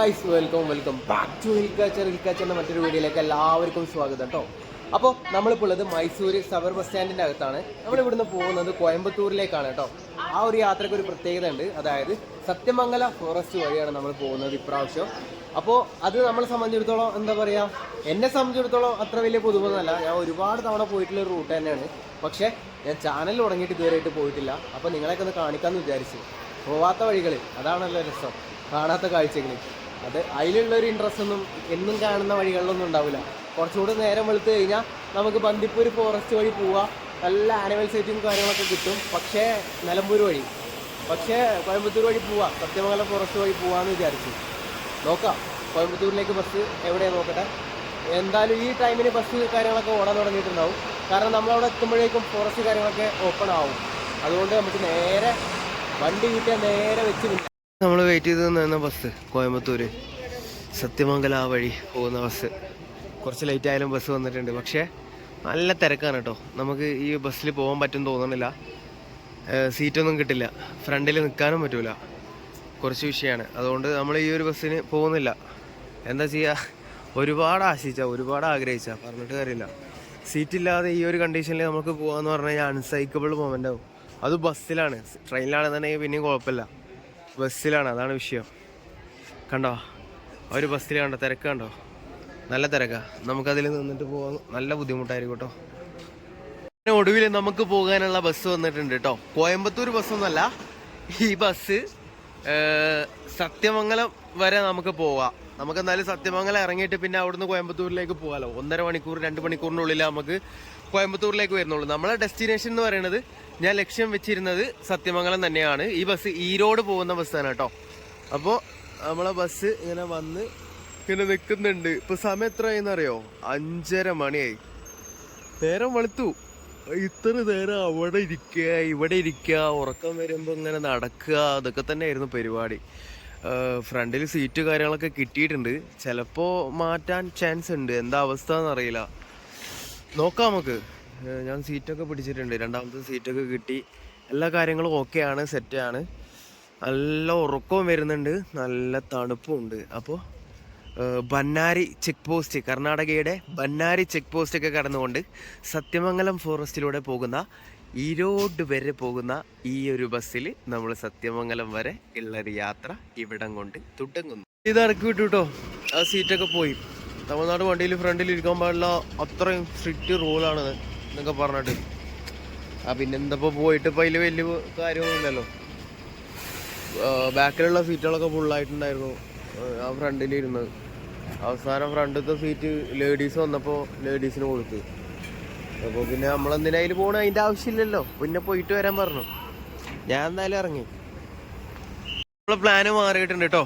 Guys welcome welcome back to ഹിൽക്കാച്ചർ എന്ന മറ്റൊരു വീഡിയോയിലേക്ക് എല്ലാവർക്കും സ്വാഗതം കേട്ടോ അപ്പോൾ നമ്മളിപ്പോൾ ഉള്ളത് മൈസൂർ സബർ ബസ് സ്റ്റാൻഡിന്റെ അകത്താണ്. നമ്മൾ ഇവിടുന്ന് പോകുന്നത് കോയമ്പത്തൂരിലേക്കാണ് കേട്ടോ ആ ഒരു യാത്രയ്ക്ക് ഒരു പ്രത്യേകത ഉണ്ട് അതായത് സത്യമംഗല ഫോറസ്റ്റ് വഴിയാണ് നമ്മൾ പോകുന്നത് ഇപ്രാവശ്യം. അപ്പോൾ അത് നമ്മളെ സംബന്ധിച്ചിടത്തോളം എന്താ പറയുക എന്നെ സംബന്ധിച്ചിടത്തോളം അത്ര വലിയ പുതുമൊന്നുമല്ല ഞാൻ ഒരുപാട് തവണ പോയിട്ടുള്ള ഒരു റൂട്ട് തന്നെയാണ്. പക്ഷേ ഞാൻ ചാനൽ തുടങ്ങിയിട്ട് ഇതുവരെയായിട്ട് പോയിട്ടില്ല. അപ്പോൾ നിങ്ങളെയൊക്കെ ഒന്ന് കാണിക്കാമെന്ന് വിചാരിച്ചു. പോവാത്ത വഴികൾ അതാണല്ലോ രസം. കാണാത്ത കാഴ്ചകൾ അത് അതിലുള്ള ഒരു ഇൻട്രസ്റ്റ് ഒന്നും എന്നും കാണുന്ന വഴികളിലൊന്നും ഉണ്ടാവില്ല. കുറച്ചുകൂടി നേരം വെളുത്ത് കഴിഞ്ഞാൽ നമുക്ക് ബന്ദിപ്പൂർ ഫോറസ്റ്റ് വഴി പോവാം. നല്ല ആനിമൽ സൈറ്റും കാര്യങ്ങളൊക്കെ കിട്ടും. പക്ഷേ നിലമ്പൂർ വഴി. പക്ഷേ കോയമ്പത്തൂർ വഴി പോവാം. സത്യമംഗലം ഫോറസ്റ്റ് വഴി പോവാമെന്ന് വിചാരിച്ചു. നോക്കാം. കോയമ്പത്തൂരിലേക്ക് ബസ് എവിടെയാണ് നോക്കട്ടെ? എന്തായാലും ഈ ടൈമിന് ബസ് കാര്യങ്ങളൊക്കെ ഓടാൻ തുടങ്ങിയിട്ടുണ്ടാവും. കാരണം നമ്മളവിടെ എത്തുമ്പോഴേക്കും ഫോറസ്റ്റ് കാര്യങ്ങളൊക്കെ ഓപ്പൺ ആവും. അതുകൊണ്ട് നമുക്ക് നേരെ വണ്ടി കിട്ടിയാൽ നേരെ വെച്ച് നമ്മൾ വെയിറ്റ് ചെയ്ത് നിന്ന ബസ് കോയമ്പത്തൂർ സത്യമംഗല ആ വഴി പോകുന്ന ബസ് കുറച്ച് ലേറ്റ് ആയാലും ബസ് വന്നിട്ടുണ്ട്. പക്ഷേ നല്ല തിരക്കാണ് കേട്ടോ. നമുക്ക് ഈ ബസ്സിൽ പോകാൻ പറ്റും തോന്നുന്നില്ല സീറ്റൊന്നും കിട്ടില്ല. ഫ്രണ്ടിൽ നിൽക്കാനും പറ്റൂല. കുറച്ച് വിഷയമാണ് അതുകൊണ്ട് നമ്മൾ ഈ ഒരു ബസ്സിന് പോകുന്നില്ല. എന്താ ചെയ്യുക ഒരുപാട് ആശിച്ച ഒരുപാട് ആഗ്രഹിച്ച. പറഞ്ഞിട്ട് കാര്യമില്ല. സീറ്റില്ലാതെ ഈ ഒരു കണ്ടീഷനിൽ നമുക്ക് പോകാന്ന് പറഞ്ഞു കഴിഞ്ഞാൽ അൺസൈക്കബിൾ മൊമെന്റ് ആവും. അത് ബസ്സിലാണ് ട്രെയിനിലാണെന്നുണ്ടെങ്കിൽ പിന്നെയും കുഴപ്പമില്ല. ബസ്സിലാണ് അതാണ് വിഷയം. കണ്ടോ? ഒരു ബസ്സിൽ കണ്ടോ? തിരക്ക് കണ്ടോ? നല്ല തിരക്കാ. നമുക്കതിൽ നിന്നിട്ട് പോകാൻ നല്ല ബുദ്ധിമുട്ടായിരിക്കും കേട്ടോ ഒടുവിൽ നമുക്ക് പോകാനുള്ള ബസ് വന്നിട്ടുണ്ട് കേട്ടോ കോയമ്പത്തൂർ ബസ്സൊന്നല്ല ഈ ബസ് സത്യമംഗലം വരെ നമുക്ക് പോവാം. നമുക്ക് എന്നാലും സത്യമംഗലം ഇറങ്ങിയിട്ട് പിന്നെ അവിടുന്ന് കോയമ്പത്തൂരിലേക്ക് പോകാമല്ലോ ഒന്നര മണിക്കൂർ രണ്ട് മണിക്കൂറിനുള്ളിൽ നമുക്ക് കോയമ്പത്തൂരിലേക്ക് വരുന്നുള്ളൂ. നമ്മളെ ഡെസ്റ്റിനേഷൻ എന്ന് പറയുന്നത് ഞാൻ ലക്ഷ്യം വെച്ചിരുന്നത് സത്യമംഗലം തന്നെയാണ്. ഈ ബസ് ഈരോട് പോകുന്ന ബസ്സാണ് കേട്ടോ. അപ്പോൾ നമ്മളെ ബസ് ഇങ്ങനെ വന്ന് ഇങ്ങനെ നിൽക്കുന്നുണ്ട്. ഇപ്പം സമയം എത്രയായിന്ന് അറിയോ? അഞ്ചര മണിയായി. നേരം വെളുത്തു. ഇത്ര നേരം അവിടെ ഇരിക്കുക ഇവിടെ ഇരിക്കുക ഉറക്കം വരുമ്പോൾ ഇങ്ങനെ നടക്കുക അതൊക്കെ തന്നെയായിരുന്നു പരിപാടി. ഫ്രണ്ടിൽ സീറ്റ് കാര്യങ്ങളൊക്കെ കിട്ടിയിട്ടുണ്ട്. ചിലപ്പോൾ മാറ്റാൻ ചാൻസ് ഉണ്ട്. എന്താ അവസ്ഥ എന്നറിയില്ല. നോക്കാം നമുക്ക്. ഞാൻ സീറ്റൊക്കെ പിടിച്ചിട്ടുണ്ട്. രണ്ടാമത്തെ സീറ്റൊക്കെ കിട്ടി. എല്ലാ കാര്യങ്ങളും ഓക്കെയാണ് സെറ്റാണ് നല്ല ഉറക്കവും വരുന്നുണ്ട്. നല്ല തണുപ്പും ഉണ്ട്. അപ്പോൾ ബന്നാരി ചെക്ക് പോസ്റ്റ് കർണാടകയുടെ ബന്നാരി ചെക്ക് പോസ്റ്റൊക്കെ കടന്നുകൊണ്ട് സത്യമംഗലം ഫോറസ്റ്റിലൂടെ പോകുന്ന ഈരോട് വരെ പോകുന്ന ഈ ഒരു ബസ്സിൽ നമ്മൾ സത്യമംഗലം വരെ ഉള്ളൊരു യാത്ര ഇവിടം കൊണ്ട് തുടങ്ങുന്നു. ഇത് ഇറക്കി വിട്ടു കേട്ടോ ആ സീറ്റൊക്കെ പോയി. തമിഴ്നാട് വണ്ടിയിൽ ഫ്രണ്ടിൽ ഇരിക്കാൻ പാടില്ല. അത്രയും സ്ട്രിക്റ്റ് റൂളാണ് എന്നൊക്കെ പറഞ്ഞിട്ട്. ആ പിന്നെ പോയിട്ട് ഇപ്പം അതിൽ വലിയ കാര്യമൊന്നുമില്ലല്ലോ. ബാക്കിലുള്ള സീറ്റുകളൊക്കെ ഫുള്ളായിട്ടുണ്ടായിരുന്നു ആ ഫ്രണ്ടിലിരുന്നത് അവസാനം ഫ്രണ്ടിലത്തെ സീറ്റ് ലേഡീസ് വന്നപ്പോൾ ലേഡീസിന് കൊടുത്തു. അപ്പോൾ പിന്നെ നമ്മളെന്തിനാ അതിൽ പോകണം അതിന്റെ ആവശ്യമില്ലല്ലോ. പിന്നെ പോയിട്ട് വരാൻ പറഞ്ഞു. ഞാൻ എന്തായാലും ഇറങ്ങി. നമ്മളെ പ്ലാന് മാറിയിട്ടുണ്ട് കേട്ടോ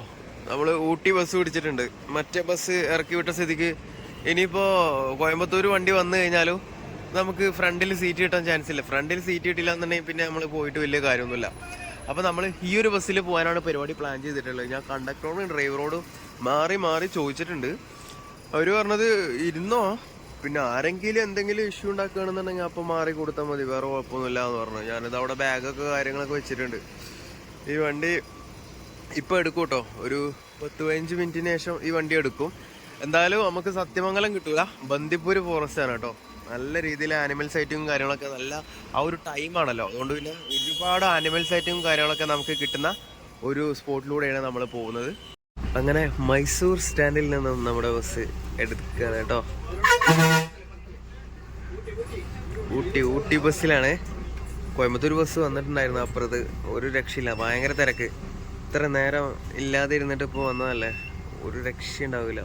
നമ്മൾ ഊട്ടി ബസ് പിടിച്ചിട്ടുണ്ട്. മറ്റേ ബസ് ഇറക്കി വിട്ട സ്ഥിതിക്ക് ഇനിയിപ്പോൾ കോയമ്പത്തൂർ വണ്ടി വന്നു കഴിഞ്ഞാലും നമുക്ക് ഫ്രണ്ടിൽ സീറ്റ് കിട്ടാൻ ചാൻസ് ഇല്ല. ഫ്രണ്ടിൽ സീറ്റ് കിട്ടില്ല എന്നുണ്ടെങ്കിൽ പിന്നെ നമ്മൾ പോയിട്ട് വലിയ കാര്യമൊന്നുമില്ല. അപ്പോൾ നമ്മൾ ഈ ഒരു ബസ്സിൽ പോകാനാണ് പരിപാടി പ്ലാൻ ചെയ്തിട്ടുള്ളത്. ഞാൻ കണ്ടക്ടറോടും ഡ്രൈവറോടും മാറി മാറി ചോദിച്ചിട്ടുണ്ട്. അവർ പറഞ്ഞത് ഇരുന്നോ? പിന്നെ ആരെങ്കിലും എന്തെങ്കിലും ഇഷ്യൂ ഉണ്ടാക്കുകയാണെന്നുണ്ടെങ്കിൽ അപ്പം മാറി കൊടുത്താൽ മതി. വേറെ കുഴപ്പമൊന്നുമില്ല എന്ന് പറഞ്ഞു. ഞാനിത് അവിടെ ബാഗൊക്കെ കാര്യങ്ങളൊക്കെ വെച്ചിട്ടുണ്ട്. ഈ വണ്ടി ഇപ്പം എടുക്കും കേട്ടോ ഒരു പത്ത് പതിനഞ്ച് മിനിറ്റിന് ശേഷം ഈ വണ്ടി എടുക്കും. എന്തായാലും നമുക്ക് സത്യമംഗലം കിട്ടൂല. ബന്ദിപ്പൂര് ഫോറസ്റ്റ് ആണ് കേട്ടോ. നല്ല രീതിയിൽ ആനിമൽ സൈറ്റും കാര്യങ്ങളൊക്കെ നല്ല ആ ഒരു ടൈമാണല്ലോ അതുകൊണ്ട് പിന്നെ ഒരുപാട് ആനിമൽ സൈറ്റും കാര്യങ്ങളൊക്കെ നമുക്ക് കിട്ടുന്ന ഒരു സ്പോട്ടിലൂടെയാണ് നമ്മൾ പോകുന്നത്. അങ്ങനെ മൈസൂർ സ്റ്റാൻഡിൽ നിന്നും നമ്മുടെ ബസ് എടുക്കുകയാണ് കേട്ടോ. ഊട്ടി ഊട്ടി ബസ്സിലാണ് കോയമ്പത്തൂർ ബസ് വന്നിട്ടുണ്ടായിരുന്നു. അപ്പുറത്ത് ഒരു രക്ഷയില്ല. ഭയങ്കര തിരക്ക്. ഇത്ര നേരം ഇല്ലാതെ ഇരുന്നിട്ട് ഇപ്പോൾ വന്നതല്ലേ? ഒരു രക്ഷ ഉണ്ടാവില്ല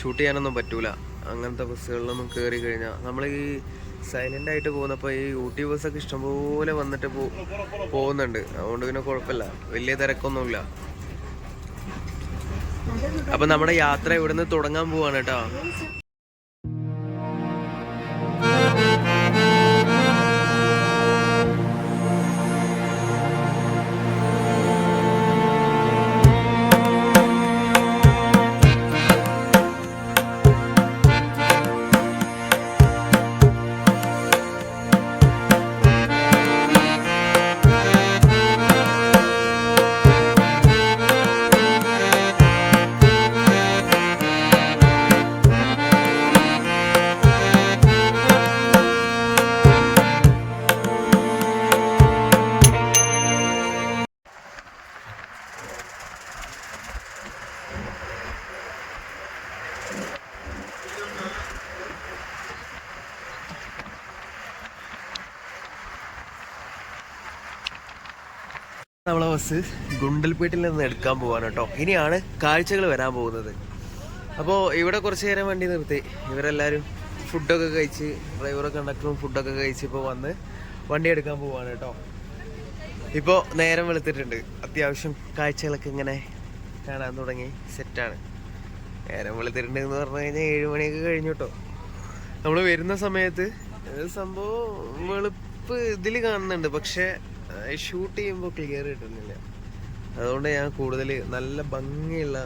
ഷൂട്ട് ചെയ്യാനൊന്നും പറ്റൂല. അങ്ങനത്തെ ബസ്സുകളിലൊന്നും കയറി കഴിഞ്ഞാൽ നമ്മൾ ഈ സൈലന്റ് ആയിട്ട് പോകുന്നപ്പോൾ ഈ ഊട്ടി ബസ്സൊക്കെ ഇഷ്ടംപോലെ വന്നിട്ട് പോകുന്നുണ്ട്. അതുകൊണ്ട് പിന്നെ കുഴപ്പമില്ല. വലിയ തിരക്കൊന്നുമില്ല. അപ്പം നമ്മുടെ യാത്ര ഇവിടുന്ന് തുടങ്ങാൻ പോവാണ് കേട്ടോ. നമ്മളെ ബസ് ഗുണ്ടൽപേട്ടിൽ നിന്ന് എടുക്കാൻ പോവാണ് കേട്ടോ. ഇനിയാണ് കാഴ്ചകൾ വരാൻ പോകുന്നത്. അപ്പോൾ ഇവിടെ കുറച്ച് നേരം വണ്ടി നിർത്തി. ഇവരെല്ലാവരും ഫുഡൊക്കെ കഴിച്ച് ഡ്രൈവറും കണ്ടക്ടറും ഫുഡൊക്കെ കഴിച്ച് ഇപ്പോൾ വന്ന് വണ്ടി എടുക്കാൻ പോവാണ് കേട്ടോ. ഇപ്പോൾ നേരം വെളുത്തിട്ടുണ്ട്. അത്യാവശ്യം കാഴ്ചകളൊക്കെ ഇങ്ങനെ കാണാൻ തുടങ്ങി. സെറ്റാണ് നേരം വെളുത്തിട്ടുണ്ട് എന്ന് പറഞ്ഞു കഴിഞ്ഞാൽ ഏഴ് മണിയൊക്കെ കഴിഞ്ഞു കേട്ടോ. നമ്മൾ വരുന്ന സമയത്ത് സംഭവം വെളുപ്പ് ഇതിൽ കാണുന്നുണ്ട്. പക്ഷെ ഷൂട്ട് ചെയ്യുമ്പോൾ ക്ലിയർ കിട്ടുന്നില്ല. അതുകൊണ്ട് ഞാൻ കൂടുതൽ നല്ല ഭംഗിയുള്ള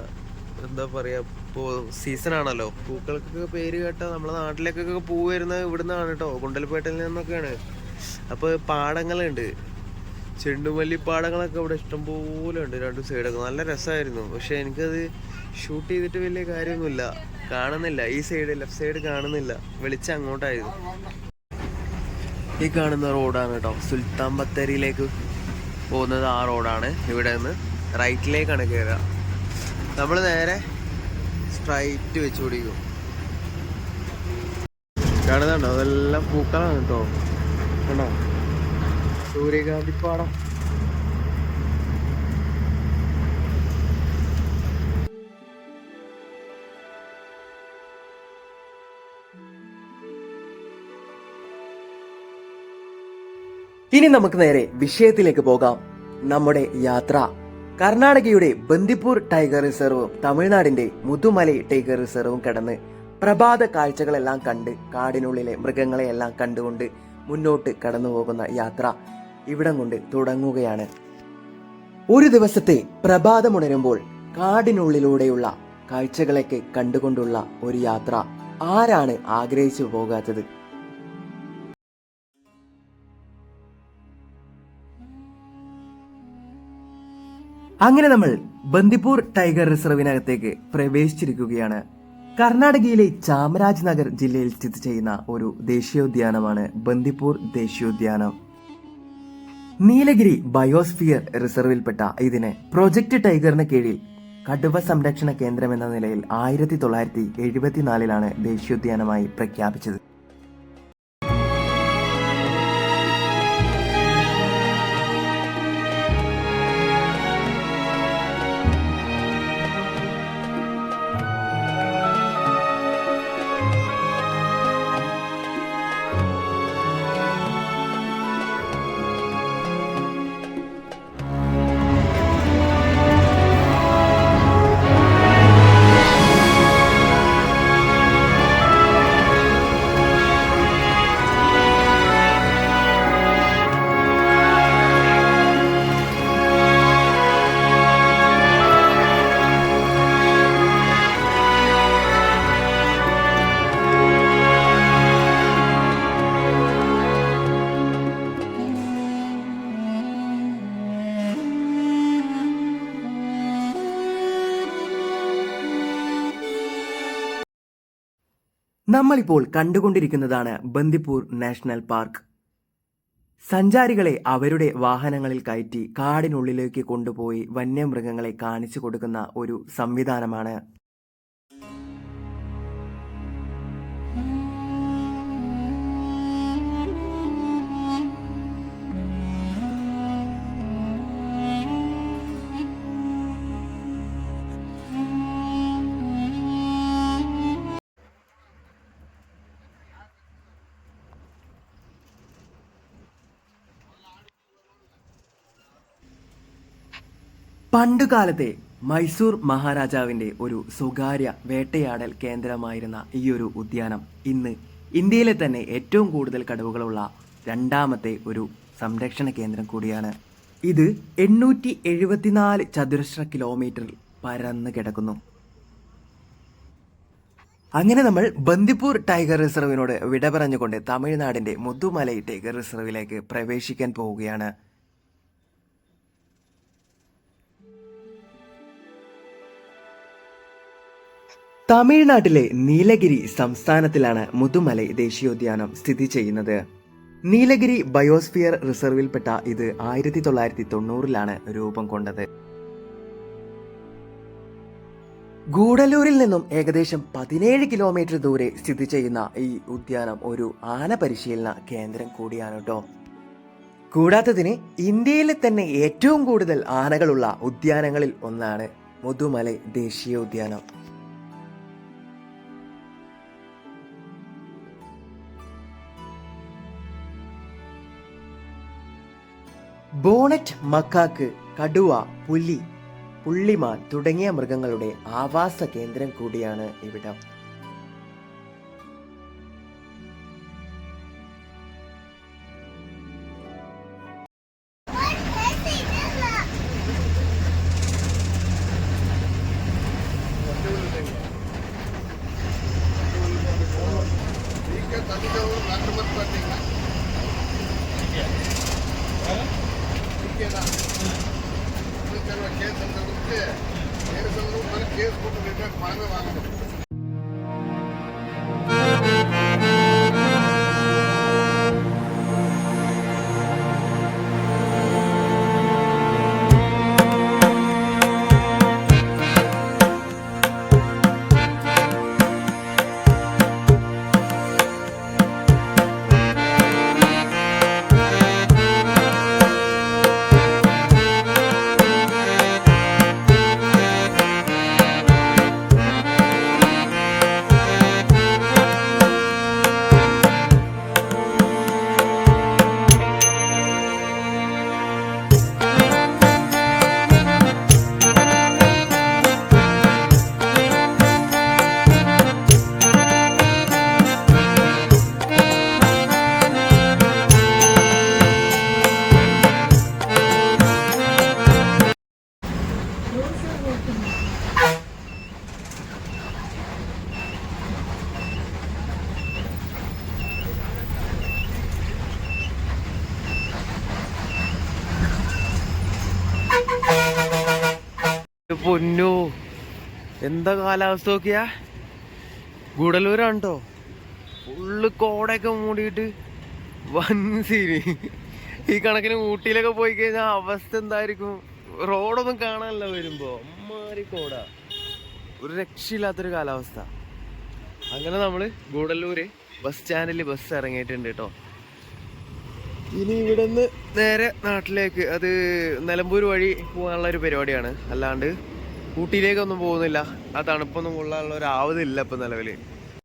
എന്താ പറയാ ഇപ്പോൾ സീസൺ ആണല്ലോ. പൂക്കൾക്കൊക്കെ പേര് കേട്ട നമ്മളെ നാട്ടിലേക്കൊക്കെ പൂ വരുന്നത് ഇവിടുന്നാണ് കേട്ടോ കുണ്ടൽപേട്ടയിൽ നിന്നൊക്കെയാണ്. അപ്പോൾ പാടങ്ങളുണ്ട്. ചെണ്ടുമല്ലി പാടങ്ങളൊക്കെ ഇവിടെ ഇഷ്ടംപോലെ ഉണ്ട് രണ്ട് സൈഡൊക്കെ നല്ല രസമായിരുന്നു പക്ഷെ എനിക്കത് ഷൂട്ട് ചെയ്തിട്ട് വലിയ കാര്യമൊന്നുമില്ല. കാണുന്നില്ല. ഈ സൈഡ് ലെഫ്റ്റ് സൈഡ് കാണുന്നില്ല. വെളിച്ചം അങ്ങോട്ടായിരുന്നു. ഈ കാണുന്ന റോഡാണ് കേട്ടോ. സുൽത്താൻ ബത്തേരിയിലേക്ക് പോകുന്നത് ആ റോഡാണ്. ഇവിടെ നിന്ന് റൈറ്റിലേക്കാണ് കയറുക നമ്മൾ നേരെ സ്ട്രൈറ്റ് വെച്ച് പിടിക്കും കാണുന്നുണ്ടോ? അതെല്ലാം പൂക്കളാണ് കേട്ടോ. കണ്ടോ? സൂര്യകാന്തി ഇനി നമുക്ക് നേരെ വിഷയത്തിലേക്ക് പോകാം. നമ്മുടെ യാത്ര. കർണാടകയുടെ ബന്ദിപ്പൂർ ടൈഗർ റിസർവും തമിഴ്നാടിന്റെ മുതുമലൈ ടൈഗർ റിസർവും കടന്ന് പ്രഭാത കാഴ്ചകളെല്ലാം കണ്ട് കാടിനുള്ളിലെ മൃഗങ്ങളെയെല്ലാം കണ്ടുകൊണ്ട് മുന്നോട്ട് കടന്നു പോകുന്ന യാത്ര ഇവിടം കൊണ്ട് തുടങ്ങുകയാണ്. ഒരു ദിവസത്തെ പ്രഭാതമുണരുമ്പോൾ കാടിനുള്ളിലൂടെയുള്ള കാഴ്ചകളൊക്കെ കണ്ടുകൊണ്ടുള്ള ഒരു യാത്ര. ആരാണ് ആഗ്രഹിച്ചു പോകാത്തത്? അങ്ങനെ നമ്മൾ ബന്ദിപ്പൂർ ടൈഗർ റിസർവിനകത്തേക്ക് പ്രവേശിച്ചിരിക്കുകയാണ്. കർണാടകയിലെ ചാമരാജ് നഗർ ജില്ലയിൽ സ്ഥിതി ചെയ്യുന്ന ഒരു ദേശീയോദ്യാനമാണ് ബന്ദിപ്പൂർ ദേശീയോദ്യാനം. നീലഗിരി ബയോസ്ഫിയർ റിസർവിൽപ്പെട്ട ഇതിന് പ്രൊജക്ട് ടൈഗറിന് കീഴിൽ കടുവ സംരക്ഷണ കേന്ദ്രം എന്ന നിലയിൽ ആയിരത്തി തൊള്ളായിരത്തി എഴുപത്തിനാലിലാണ് ദേശീയോദ്യാനമായി പ്രഖ്യാപിച്ചത്. നമ്മളിപ്പോൾ കണ്ടുകൊണ്ടിരിക്കുന്നതാണ് ബന്ദിപ്പൂർ നാഷണൽ പാർക്ക്. സഞ്ചാരികളെ അവരുടെ വാഹനങ്ങളിൽ കയറ്റി കാടിനുള്ളിലേക്ക് കൊണ്ടുപോയി വന്യമൃഗങ്ങളെ കാണിച്ചു കൊടുക്കുന്ന ഒരു സംവിധാനമാണ് പണ്ടുകാലത്തെ മൈസൂർ മഹാരാജാവിന്റെ ഒരു സ്വകാര്യ വേട്ടയാടൽ കേന്ദ്രമായിരുന്ന ഈ ഒരു ഉദ്യാനം ഇന്ന് ഇന്ത്യയിലെ തന്നെ ഏറ്റവും കൂടുതൽ കടുവകളുള്ള രണ്ടാമത്തെ ഒരു സംരക്ഷണ കേന്ദ്രം കൂടിയാണ്. ഇത് എണ്ണൂറ്റി എഴുപത്തിനാല് ചതുരശ്ര കിലോമീറ്റർ പരന്ന് കിടക്കുന്നു. അങ്ങനെ നമ്മൾ ബന്ദിപ്പൂർ ടൈഗർ റിസർവിനോട് വിട പറഞ്ഞുകൊണ്ട് തമിഴ്നാടിന്റെ മുതുമലൈ ടൈഗർ റിസർവിലേക്ക് പ്രവേശിക്കാൻ പോവുകയാണ്. തമിഴ്നാട്ടിലെ നീലഗിരി സംസ്ഥാനത്തിലാണ് മുതുമലൈ ദേശീയോദ്യാനം സ്ഥിതി ചെയ്യുന്നത്. നീലഗിരി ബയോസ്ഫിയർ റിസർവിൽപ്പെട്ട ഇത് ആയിരത്തി തൊള്ളായിരത്തി തൊണ്ണൂറിലാണ് രൂപം കൊണ്ടത്. ഗൂഡല്ലൂരിൽ നിന്നും ഏകദേശം പതിനേഴ് കിലോമീറ്റർ ദൂരെ സ്ഥിതി ചെയ്യുന്ന ഈ ഉദ്യാനം ഒരു ആന പരിശീലന കേന്ദ്രം കൂടിയാണ് കേട്ടോ കൂടാത്തതിന് ഇന്ത്യയിലെ തന്നെ ഏറ്റവും കൂടുതൽ ആനകളുള്ള ഉദ്യാനങ്ങളിൽ ഒന്നാണ് മുതുമലൈ ദേശീയ ബോണറ്റ് മക്കാക്ക് കടുവ പുലി പുള്ളിമാൻ തുടങ്ങിയ മൃഗങ്ങളുടെ ആവാസ കേന്ദ്രം കൂടിയാണ് ഇവിടം. പൊന്നു. എന്താ കാലാവസ്ഥ നോക്കിയാ? ഗുഡലൂരാണ് കേട്ടോ ഫുള്ള് കോടയൊക്കെ മൂടിയിട്ട് വൻ സീന് ഈ കണക്കിന് ഊട്ടിയിലൊക്കെ പോയി കഴിഞ്ഞാൽ അവസ്ഥ എന്തായിരിക്കും? റോഡൊന്നും കാണാനല്ല വരുമ്പോ. അമ്മാരി കോട. ഒരു രക്ഷയില്ലാത്തൊരു കാലാവസ്ഥ. അങ്ങനെ നമ്മൾ ഗൂഡല്ലൂര് ബസ് സ്റ്റാൻഡിൽ ബസ് ഇറങ്ങിയിട്ടുണ്ട് കേട്ടോ ഇനി ഇവിടെ നിന്ന് നേരെ നാട്ടിലേക്ക്. അത് നിലമ്പൂർ വഴി പോകാനുള്ള ഒരു പരിപാടിയാണ്. അല്ലാണ്ട് ഊട്ടിയിലേക്കൊന്നും പോകുന്നില്ല. ആ തണുപ്പൊന്നും കൊള്ളാനുള്ള ഒരു ആവതില്ല ഇപ്പൊ നിലവിൽ.